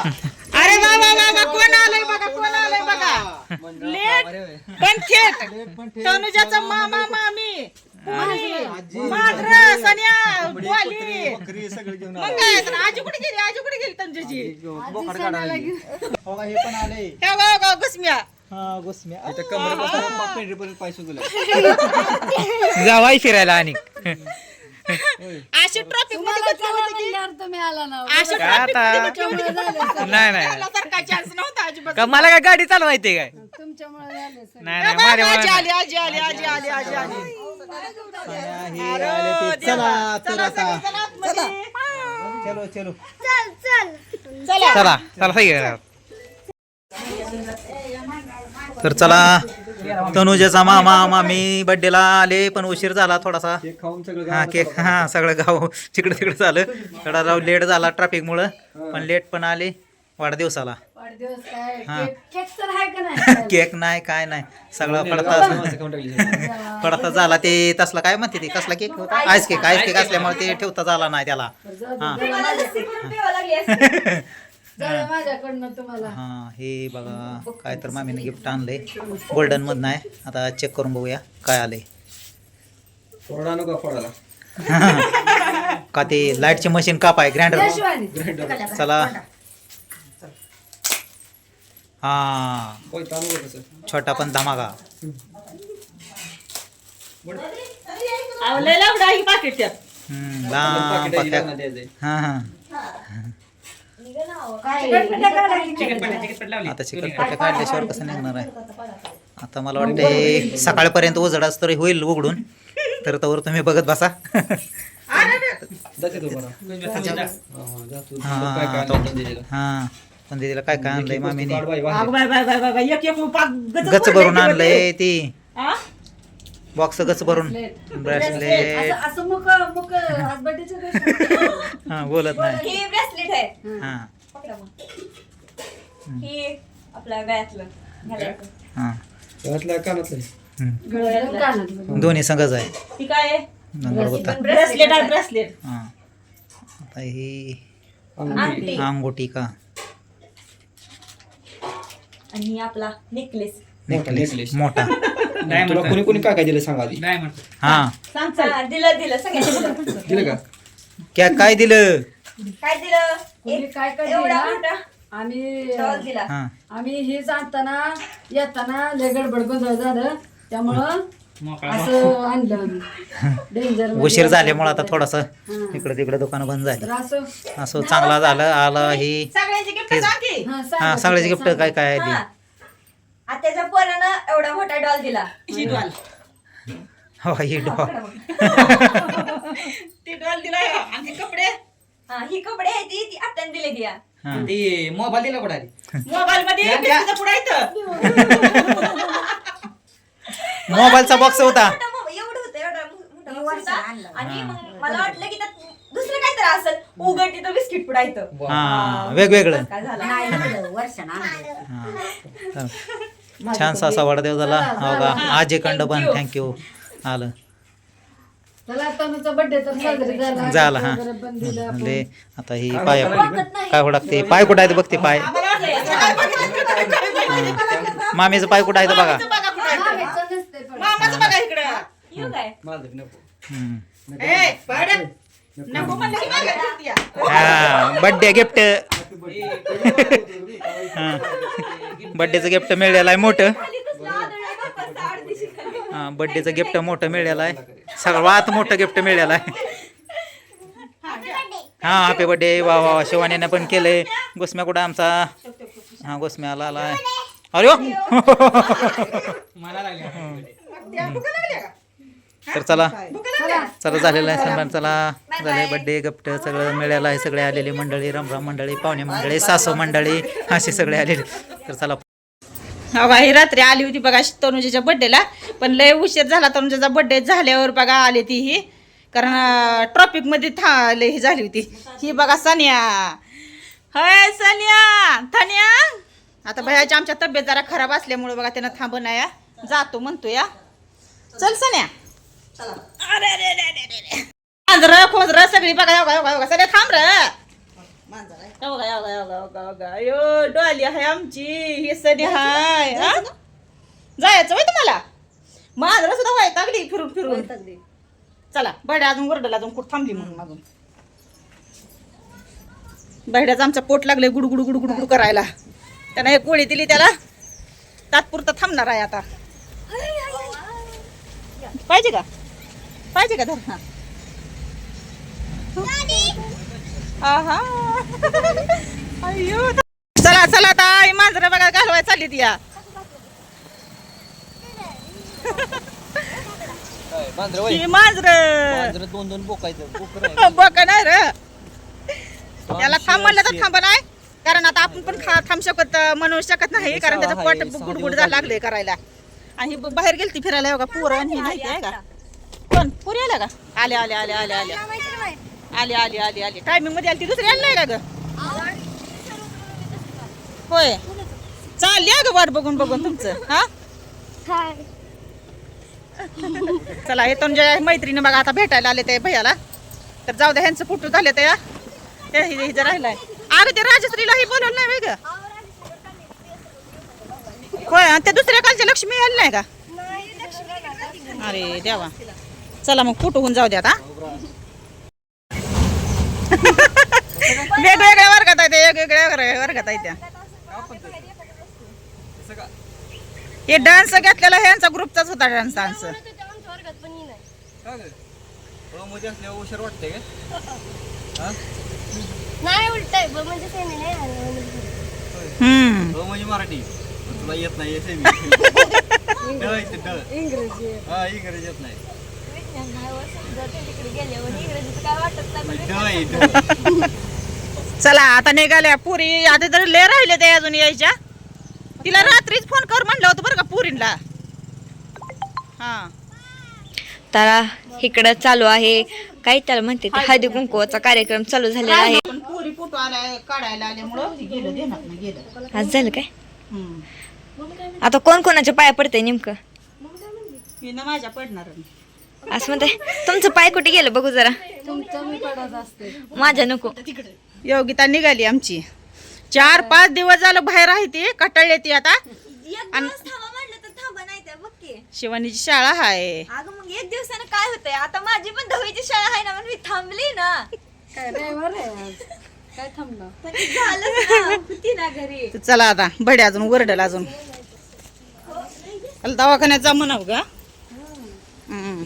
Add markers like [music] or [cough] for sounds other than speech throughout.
अरे वा वा कोण आलंय बघा कोण आलंय बघा? लेट पण थेट तनुजाचा मामा मामी. पुरी सन्या मग काय तर आजी कुठे गेली? आजी कुठे गेली तनुजाची? हे पण आले घुसम्या. जावाई फिरायला आणि. [laughs] अशी ट्रॉफिकमध्ये बसली होती की म्हणल्यावर तुम्ही आला ना अशी काय ट्रॉफिक आता? मध्ये बसली होती की नाही नाही मला तर काय चान्स नव्हता अजिबात. का मला काय गाडी चालवायची काय? तुमच्यामुळे झाले सर नाही नाही माझ्या आजी आली आजी आली आजी आली आजी आली. अरे देवा. चला तर चला आता. सगळे चला. आतमध्ये. चलो चलो. चला चला. चला. सगळे तर चला. तनुजाचा मामा मामी बर्थडेला आले पण उशीर झाला थोडासा. हे हा केक हा सगळं गाव तिकडे तिकडे झालं थोडा राव लेट झाला ट्रॅफिक मुळे पण लेट पण आले वाढदिवसाला. वाढदिवस काय? हा. केक केक तर आहे का नाही? [laughs] केक नाही काय नाही. सगळं पडता पडता [laughs] झाला. ते तसला काय म्हणते ते कसला केक होता? आईस केक आईस केक असल्यामुळे ते ठेवता झाला नाही त्याला. हा. [laughs] झालं माझ्याकडनं तुम्हाला. हा हे बघा काय तर मामीने गिफ्ट आणलंय. गोल्डन मधनं आहे. आता चेक करून बघूया काय आलंय. फोडा नको फोडाला [laughs] का ते लाईटची मशीन कापाय ग्राइंडर शिवानी चला. हा. होय छोटा पण धमाका. ही पाकिट त्यात हम्म, लांब पाकिट आहे, पाक्या हिरांना द्यायचंय. हा हा. आता चिकटपट्ट्या काढल्याशिवाय कसं निघणार आहे. आता मला वाटते सकाळपर्यंत उजडाच तरी होईल उघडून. तर तवर तुम्ही बघत बसा. हा. हा. हा पण दिदीला काय काय आणलंय मामीने? गच भरून आणलंय ती? बॉक्स गच भरून? ब्रेसलेट असं हसबंडीचं [laughs] हा बोलत नाही. ही ब्रेसलेट आहे. हा. पकडा मग. ही आपल्या गळ्यातलं. घालायचं. हा. घरातलं कानातलं आहे. हम्म. कानातलं दोन्ही संघच आहे. ही काय आहे? नंबर होता ब्रेसलेट आहे ब्रेसलेट हा. आता ही अंगोटी का? आणि ही आपला नेकलेस नेकलेस necklace. [laughs] मोठा तुला कोणी कोणी काय काय दिलं सांगा आधी. हा. सांग चल दिलं दिलं. सगळ्यांनी दिलं दिलं का? क्या काय दिलं? काय दिलं? कोणी काय काय एवढा दिला? आम्ही डॉल दिला. हा. आम्ही हे जाणताना येताना लय गडबड गोंधळ झालं त्यामुळं असं आणलं आम्ही. [laughs] डेंजर उशीर झाल्यामुळे आता थोडासा इकडे तिकडे दुकानं बंद झाली. असं असं चांगला झालं आलं ही सगळ्यांची गिफ्ट तेच. सांग की. हा, हा सांगा सगळ्याची तिथं, गिफ्ट काय काय हा. आत्याच्या पोरानं एवढा मोठा डॉल दिला. ही डॉल हो ही डॉ [laughs] ती डॉल दिला. आणि ते कपडे? हा ही कपडे आहे ती ती आत्याने दिले हा. ती मोबाईल दिला कुठे मोबाईल मध्ये येतं मोबाईलचा बॉक्स होता. एवढं होतं एवढा मो- मोठा box होता. आणि मग मला वाटलं की त्यात दुसरं काय तर असेल. उघड तिथं बिस्किट पुडायचं हा वेगवेगळं. काय झालं. [laughs] हा. छान असा वाढदिवस झाला. हो का? आजीकडं पण. थँक्यू आलं. झाला. झाला हा. ले आता ही पाय काय हुडकते पाय कुठं आहे बघते पाय. मामीचं पाय कुठं आहे बघा. मामाचं बघा कुठं आहे. मामीचं नसतंय पण. मामाचं बघा इकडं. येऊ काय? माझं नको. हम्म. ए, पड. नको म्हणलं की मागे फिरती या. हा बर्थडे गिफ्ट बर्थडेचं गिफ्ट मिळालेलं आहे मोठं. आहे. हा बर्थडेचं गिफ्ट मोठं मिळालेलं आहे सर्वात मोठं गिफ्ट मिळालेलं आहे हा हॅपी बर्थडे वा वा वा. शिवानीनं पण केलंय. गोस्म्या कुठं आमचा? हा गोस्म्या आला आलाय अरे वा. तर चला? चला. झालेलं आहे सन्मान चला. झालंय बड्डे गिफ्ट सगळं मिळालं आहे सगळे आलेले मंडळी रमराम मंडळी पाहुणे मंडळी सासू मंडळी असे सगळे आलेले. तर चला. का, ही रात्री आली होती बघा तनुजाच्या बर्थडेला पण लय उशीर झाला तनुजाचा बर्थडे झाल्यावर बघा आली ती ही. कारण ट्रॉफिकमध्ये था लय ही झाली होती. ही बघा सनिया. हय सनिया. धन्या आता भयाची आमच्या तब्येत जरा खराब असल्यामुळे बघा त्यानं थांबून या. जातो म्हणतो या. चल सन्या. अरे अरे अरे अरे अरे मांजरं खोजरं सगळी बघा योगा योगा योगा सगळे थांब र. हे हे हे हे हे बघा. अयो डॉली आहे आमची. ही सनी हाय हा? जायचं होय तुम्हाला? माझं सुद्धा व्हायचं अगदी फिरून. फिरून चला बड्या अजून वरडला अजून कुठं थांबली म्हणून अजून. बहिड्याचं आमचं पोट लागले गुडगुड गुडगुड गुड करायला. त्यानं एक गोळी दिली त्याला. तात्पुरतं थांबणार आहे आता. पाहिजे का? पाहिजे का धर हा आहा. अय्यो. चला चला आता आई मांजरं बघा घालवाय चालली ती या ही मांजर. दोन दोन बोकायचं बघ नाही. [laughs] रे. त्याला थांब म्हणलं तर थांब नाही. कारण आता आपण पण खा थांब शकत म्हणू शकत नाही कारण त्याचं पोट गुडगुड झालं लागले करायला. आणि ही बाहेर गेलती फिरायला हो का? पोरं आणि ही नाही आहे का? कोण? पुरी आल्या का? आले आले आले आले आले. आले आले आले आले. टायमिंगमध्ये आली ती दुसरी आली नाही का ग? होय. चालली आहे ग वाट बघून बघून तुमचं हा? चला हे तुमच्या मैत्रिणी बघा आता भेटायला आले ते भैयाला. तर जाऊ द्या ह्यांचं फोटो झाले ते हे? हि- हिचं राहिलाय. अरे ते राजश्रीला ही बोलवलं नाही वेग होय आणि त्या दुसऱ्या कालच्या लक्ष्मी आली नाही का? अरे देवा. चला मग फोटो होऊन जाऊ द्या आता [laughs] वेगवेगळ्या वर्गात आहे त्या वेगवेगळ्या वर्गात आहे त्या. हे डान्स घेतलेला ह्यांचा ग्रुपचाच होता डान्स डान्स नाही म्हणजे मराठी. तुला येत नाही [laughs] इंग्रजी येत नाही. चला आता निघाल्या पुरी. आता तर लय राहिले ते अजून यायच्या. तिला रात्रीच फोन कर म्हणलं होतं बरं का पुरीला. हा. तर इकडं चालू आहे. काय त्याला म्हणते हळदी कुंकुवाचा कार्यक्रम चालू झालेला आहे. पण पुरी फोटो काढायला आल्यामुळं गेलं आज झालं काय. आता कोण कोणाच्या पाया पडतंय नेमकं? माझ्या पडणार असं म्हणते तुमचं पाय कुठे गेलं? बघू जरा. तुमचं मी पडत असते माझ्या नको. योगिता निघाली आमची. चार पाच दिवस झालं बाहेर आहे ती कटाळली ती आता. थांबा म्हटलं तर थांबा नाही त्या बघ की. शिवानीची शाळा आहे अगं मग एक दिवसानं काय होतंय? आता माझी पण दहावीची शाळा आहे ना म्हणून मी थांबली ना. काय रविवार आहे आज? काय थांबलं? पण ते झालंच ना. होती ना घरी. तर चला आता बडे अजून वरडल अजून. त्याला दवाखान्यात जा म्हणाव का? हम्म.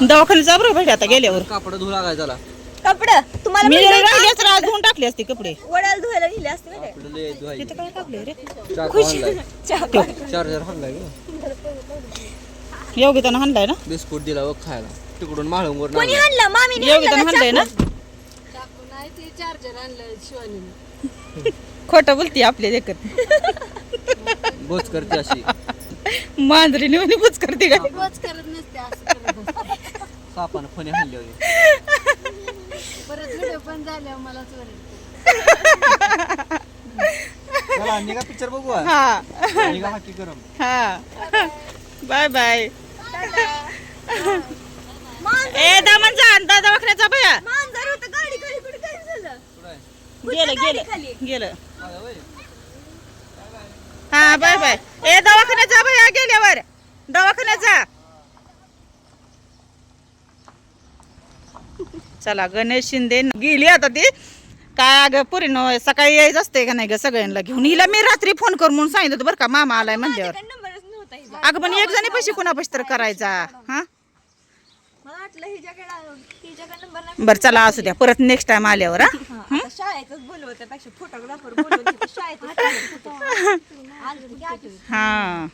दवाखान्यात जा बरं बडे आता गेल्यावर? कापड धुला लागाय झाला कपड? तुम्हाला मी का? राहिली असतं आज धुवून टाकले असते कपडे. वड्याला धुवायला नेले असते ना ते. आपलं लय धुवायचं. तिथं काय टाकले रे? चाकू. चार्जर हाणलाय गं. योगितानं हाणलाय ना? बिस्कुट दिला व खायला. तिकडून माळून कोणी हाणलं? मामीने योगितानं हाणलं हाणलंय ना? चाकू नाही ते चार्जर आणलं शिवानीने. खोटं बोलती आपल्या देखत बोच करते अशी. मांजरी नेऊन बुच करते काय रोज करत नसते असं करत असते. सापानं फणी हाणली होती? परत व्हिडिओ पण झाल्यावर चला निघा पिक्चर बघू. हा. निघा हाकी गरम हा. Bye bye. ए दामन जा दा मांजर होतं गाडी कुठे काय झालं? गेलं गेलं. गेलं. माझा वय. हा बाय बाय. ए दवाखान्यात जा भया गेल्यावर. दवाखान्यात जा चला गणेश शिंदे गेली आता ती. काय अगं पुरीनं सकाळी यायचं असते का नाही ग सगळ्यांना घेऊन? हिला मी रात्री फोन कर म्हणून सांगितलं होतं बरं का मामा आलाय म्हणल्यावर. अगं पण एक जणी पैसे कुणापाशी तर करायचा? हा? बरं चला असू द्या. परत नेक्स्ट टाइम आल्यावर हा? हा.